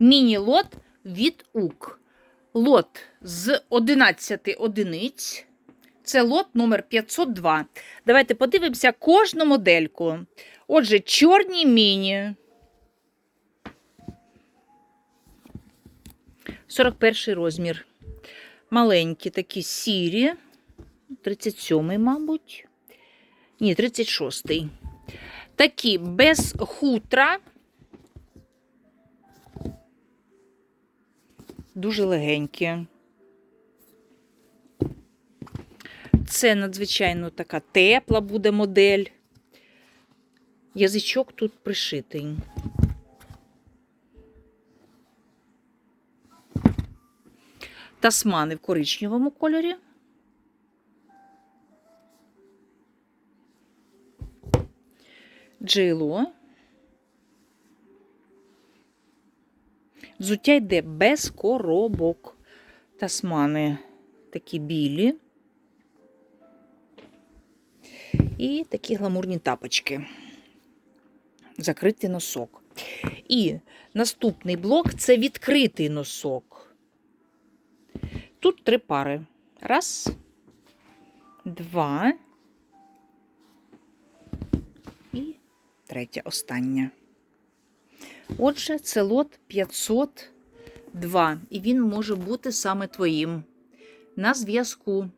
Міні-лот від УК. Лот з 11 одиниць. Це лот номер 502. Давайте подивимося кожну модельку. Отже, чорні міні. 41 розмір. Маленькі такі сірі. 37-й, мабуть. Ні, 36-й. Такі без хутра. Дуже легенькі. Це надзвичайно така тепла буде модель. Язичок тут пришитий. Тасмани в коричневому кольорі. Джейло. Взуття йде без коробок. Тасмани такі білі. І такі гламурні тапочки. Закритий носок. І наступний блок це відкритий носок. Тут три пари. Раз, два. І третя остання. Отже, це лот 502, і він може бути саме твоїм. На зв'язку